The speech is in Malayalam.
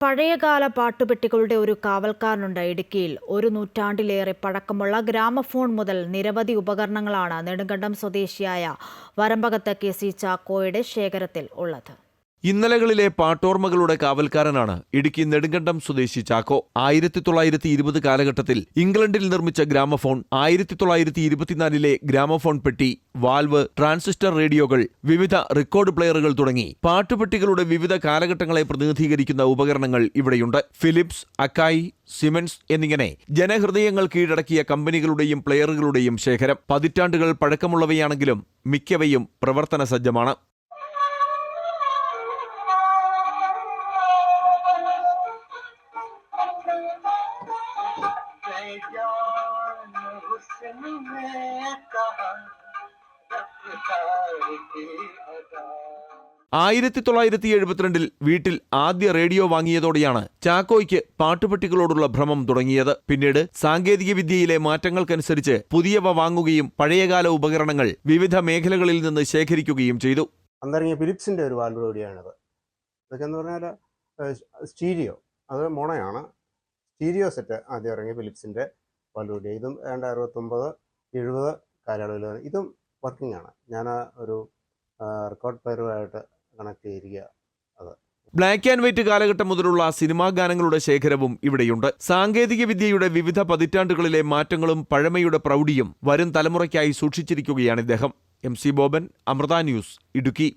പഴയകാല പാട്ടുപെട്ടികളുടെ ഒരു കാവൽക്കാരനുണ്ട് ഇടുക്കിയിൽ. ഒരു നൂറ്റാണ്ടിലേറെ പഴക്കമുള്ള ഗ്രാമഫോൺ മുതൽ നിരവധി ഉപകരണങ്ങളാണ് നെടുങ്കണ്ടം സ്വദേശിയായ വരമ്പകത്ത് കെ സി ചാക്കോയുടെ ശേഖരത്തിൽ ഉള്ളത്. ഇന്നലകളിലെ പാട്ടോർമകളുടെ കാവൽക്കാരനാണ് ഇടുക്കി നെടുങ്കണ്ടം സ്വദേശി ചാക്കോ. ആയിരത്തി തൊള്ളായിരത്തി ഇരുപത് കാലഘട്ടത്തിൽ ഇംഗ്ലണ്ടിൽ നിർമ്മിച്ച ഗ്രാമഫോൺ ആയിരത്തി തൊള്ളായിരത്തി ഇരുപത്തിനാലിലെ ഗ്രാമഫോൺ പെട്ടി വാൽവ് ട്രാൻസിസ്റ്റർ റേഡിയോകൾ വിവിധ റെക്കോർഡ് പ്ലെയറുകൾ തുടങ്ങി പാട്ടുപെട്ടികളുടെ വിവിധ കാലഘട്ടങ്ങളെ പ്രതിനിധീകരിക്കുന്ന ഉപകരണങ്ങൾ ഇവിടെയുണ്ട്. ഫിലിപ്സ് അക്കായി സിമൻസ് എന്നിങ്ങനെ ജനഹൃദയങ്ങൾ കീഴടക്കിയ കമ്പനികളുടെയും പ്ലെയറുകളുടെയും ശേഖരം. പതിറ്റാണ്ടുകൾ പഴക്കമുള്ളവയാണെങ്കിലും മിക്കവയും പ്രവർത്തന സജ്ജമാണ് ആയിരത്തി തൊള്ളായിരത്തി എഴുപത്തിരണ്ടിൽ വീട്ടിൽ ആദ്യ റേഡിയോ വാങ്ങിയതോടെയാണ് ചാക്കോയ്ക്ക് പാട്ടുപെട്ടികളോടുള്ള ഭ്രമം തുടങ്ങിയത്. പിന്നീട് സാങ്കേതിക വിദ്യയിലെ മാറ്റങ്ങൾക്കനുസരിച്ച് പുതിയവ വാങ്ങുകയും പഴയകാല ഉപകരണങ്ങൾ വിവിധ മേഖലകളിൽ നിന്ന് ശേഖരിക്കുകയും ചെയ്തു. അന്നിറങ്ങിയ ഫിലിപ്സിന്റെ ഒരു വാൽവ് കൂടിയാണിത്. ഇതൊക്കെ എന്ന് പറഞ്ഞാൽ സ്റ്റീരിയോ. അത് മോണയാണ്. സ്റ്റീരിയോ സെറ്റ് ആദ്യം ഇറങ്ങിയ ഫിലിപ്സിന്റെ റേഡിയോ ഇതും ഏതാണ്ട് അറുപത്തൊമ്പത് എഴുപത് കാലയളവിൽ ഇതും വർക്കിംഗ് ആണ്. ഞാൻ ഒരു റെക്കോർഡ് പ്ലെയറുമായിട്ട് കണക്ട് ചെയ്തിരിക്കുക അത്. ബ്ലാക്ക് ആൻഡ് വൈറ്റ് കാലഘട്ടം മുതലുള്ള സിനിമാ ഗാനങ്ങളുടെ ശേഖരവും ഇവിടെയുണ്ട്. സാങ്കേതിക വിദ്യയുടെ വിവിധ പതിറ്റാണ്ടുകളിലെ മാറ്റങ്ങളും പഴമയുടെ പ്രൗഢിയും വരും തലമുറയ്ക്കായി സൂക്ഷിച്ചിരിക്കുകയാണ് ഇദ്ദേഹം. M C Boban Amrita news Idukki